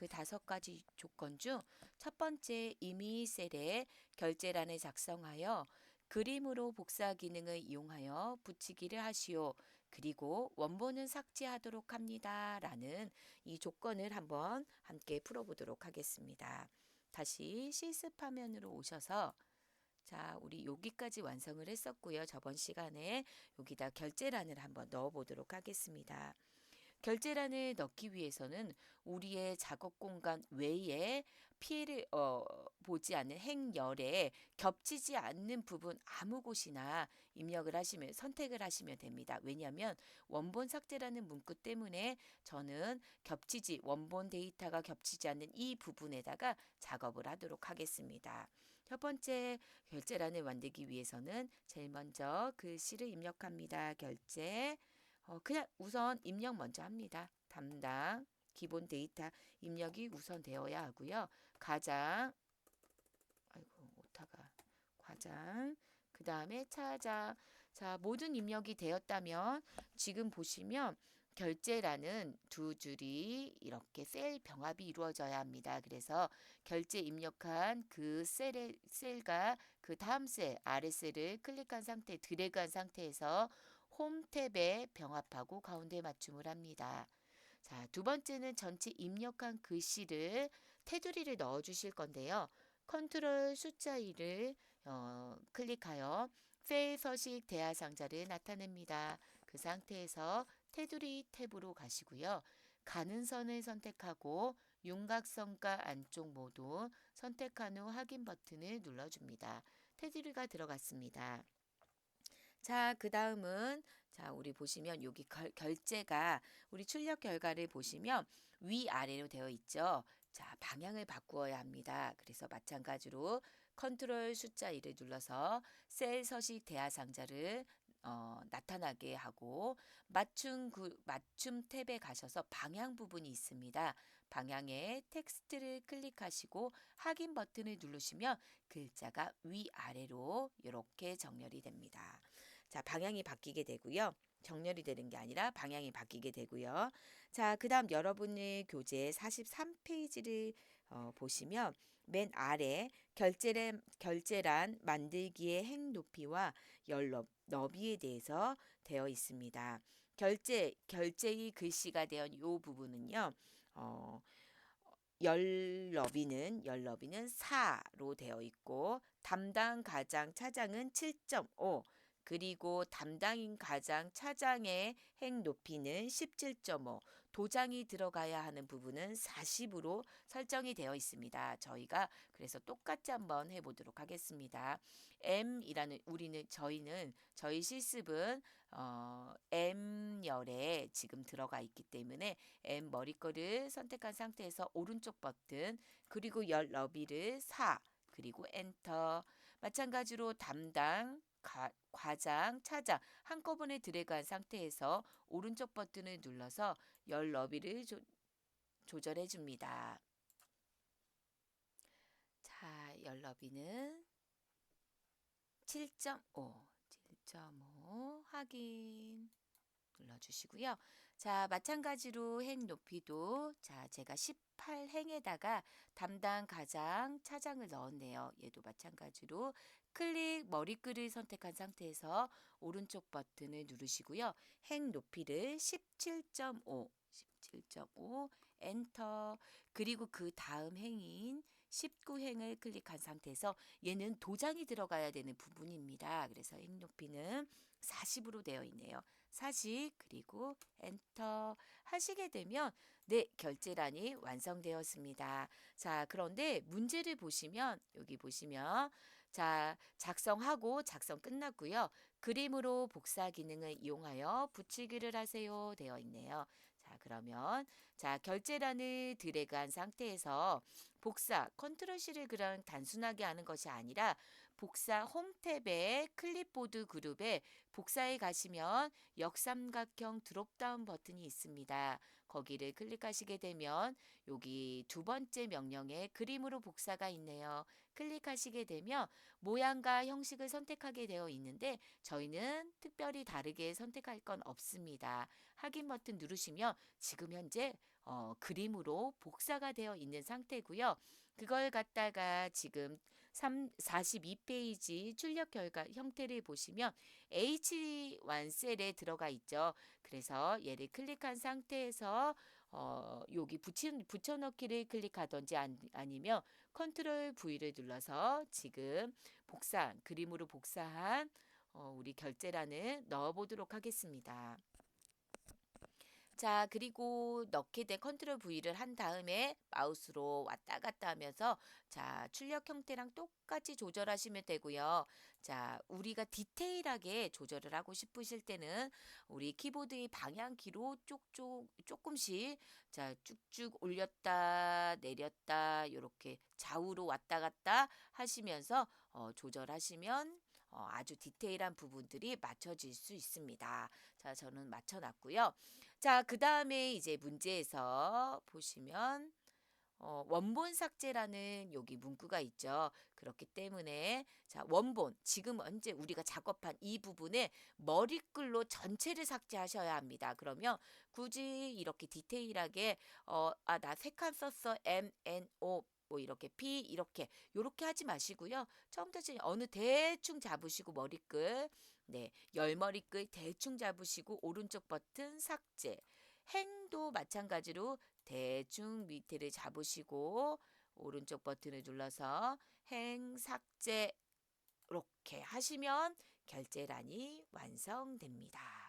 그 다섯 가지 조건 중 첫 번째 이미 셀에 결제란을 작성하여 그림으로 복사 기능을 이용하여 붙이기를 하시오. 그리고 원본은 삭제하도록 합니다. 라는 이 조건을 한번 함께 풀어보도록 하겠습니다. 다시 실습 화면으로 오셔서 자, 우리 여기까지 완성을 했었고요. 저번 시간에 여기다 결제란을 한번 넣어 보도록 하겠습니다. 결제란을 넣기 위해서는 우리의 작업 공간 외에 피해를 어, 보지 않는 행열에 겹치지 않는 부분 아무 곳이나 입력을 하시면 선택을 하시면 됩니다. 왜냐하면 원본 삭제라는 문구 때문에 저는 겹치지 원본 데이터가 겹치지 않는 이 부분에다가 작업을 하도록 하겠습니다. 첫 번째 결제란을 만들기 위해서는 제일 먼저 글씨를 입력합니다. 결제 어, 그냥 우선 입력 먼저 합니다. 담당 기본 데이터 입력이 우선 되어야 하고요. 가장 아이고 오타가 과장 그 다음에 차장 자 모든 입력이 되었다면 지금 보시면 결제라는 두 줄이 이렇게 셀 병합이 이루어져야 합니다. 그래서 결제 입력한 그 셀의 셀과 그 다음 셀 아래 셀을 클릭한 상태 드래그한 상태에서 홈 탭에 병합하고 가운데 맞춤을 합니다. 자, 두 번째는 전체 입력한 글씨를 테두리를 넣어 주실 건데요. 컨트롤 숫자 2를 어, 클릭하여 셀 서식 대하 상자를 나타냅니다. 그 상태에서 테두리 탭으로 가시고요. 가는 선을 선택하고 윤곽선과 안쪽 모두 선택한 후 확인 버튼을 눌러줍니다. 테두리가 들어갔습니다. 자, 그 다음은, 자, 우리 보시면 여기 결, 결제가 우리 출력 결과를 보시면 위아래로 되어 있죠. 자, 방향을 바꾸어야 합니다. 그래서 마찬가지로 컨트롤 숫자 1을 눌러서 셀 서식 대하 상자를 어, 나타나게 하고 맞춤 그 맞춤 탭에 가셔서 방향 부분이 있습니다. 방향에 텍스트를 클릭하시고 확인 버튼을 누르시면 글자가 위아래로 이렇게 정렬이 됩니다. 자, 방향이 바뀌게 되고요. 정렬이 되는 게 아니라 방향이 바뀌게 되고요. 자, 그 다음 여러분의 교재 43페이지를 어, 보시면 맨 아래 결제란, 결제란 만들기의 행 높이와 열 넓, 너비에 대해서 되어 있습니다. 결제, 결제의 글씨가 되어 이 부분은요, 어, 열 너비는 열 너비는 4로 되어 있고 담당 가장 차장은 7.5 그리고 담당인 가장 차장의 행 높이는 17.5, 도장이 들어가야 하는 부분은 40으로 설정이 되어 있습니다. 저희가 그래서 똑같이 한번 해보도록 하겠습니다. M이라는 우리는 저희는 저희 실습은 어, M열에 지금 들어가 있기 때문에 M 머리거를 선택한 상태에서 오른쪽 버튼 그리고 열 너비를 4 그리고 엔터 마찬가지로 담당 가, 과장, 차장 한꺼번에 드래그한 상태에서 오른쪽 버튼을 눌러서 열 너비를 조, 조절해 줍니다. 자, 열 너비는 7.5, 7.5 확인 눌러주시고요. 자, 마찬가지로 행 높이도 자, 제가 18행에다가 담당 가장 차장을 넣었네요. 얘도 마찬가지로 클릭 머리글을 선택한 상태에서 오른쪽 버튼을 누르시고요. 행 높이를 17.5 17.5 엔터 그리고 그 다음 행인 19행을 클릭한 상태에서 얘는 도장이 들어가야 되는 부분입니다. 그래서 행 높이는 40으로 되어 있네요. 40 그리고 엔터 하시게 되면 네 결제란이 완성되었습니다. 자 그런데 문제를 보시면 여기 보시면 자 작성하고 작성 끝났고요. 그림으로 복사 기능을 이용하여 붙이기를 하세요 되어 있네요. 자 그러면 자 결제란을 드래그한 상태에서 복사 컨트롤 C를 그냥 단순하게 하는 것이 아니라 복사 홈 탭에 클립보드 그룹에 복사에 가시면 역삼각형 드롭다운 버튼이 있습니다. 거기를 클릭하시게 되면 여기 두 번째 명령에 그림으로 복사가 있네요. 클릭하시게 되면 모양과 형식을 선택하게 되어 있는데 저희는 특별히 다르게 선택할 건 없습니다. 확인 버튼 누르시면 지금 현재 어, 그림으로 복사가 되어 있는 상태고요. 그걸 갖다가 지금 3, 42페이지 출력 결과 형태를 보시면 H1 셀에 들어가 있죠. 그래서 얘를 클릭한 상태에서 어, 여기 붙이, 붙여넣기를 클릭하든지 아니, 아니면 컨트롤 V를 눌러서 지금 복사한 그림으로 복사한 어, 우리 결제란을 넣어보도록 하겠습니다. 자, 그리고 넣게 된 컨트롤 V를 한 다음에 마우스로 왔다 갔다 하면서 자, 출력 형태랑 똑같이 조절하시면 되고요. 자, 우리가 디테일하게 조절을 하고 싶으실 때는 우리 키보드의 방향키로 쪽쪽 조금씩 자, 쭉쭉 올렸다 내렸다 이렇게 좌우로 왔다 갔다 하시면서 어, 조절하시면 어, 아주 디테일한 부분들이 맞춰질 수 있습니다. 자, 저는 맞춰 놨고요. 자, 그 다음에 이제 문제에서 보시면 어, 원본 삭제라는 여기 문구가 있죠. 그렇기 때문에 자 원본 지금 현재 우리가 작업한 이 부분에 머리글로 전체를 삭제하셔야 합니다. 그러면 굳이 이렇게 디테일하게 어, 아, 나 세 칸 썼어. M, N, O 뭐 이렇게 P 이렇게 요렇게 하지 마시고요. 처음부터 어느 대충 잡으시고 머리글 네, 열머리글 대충 잡으시고 오른쪽 버튼 삭제. 행도 마찬가지로 대충 밑에를 잡으시고 오른쪽 버튼을 눌러서 행 삭제 이렇게 하시면 결제란이 완성됩니다.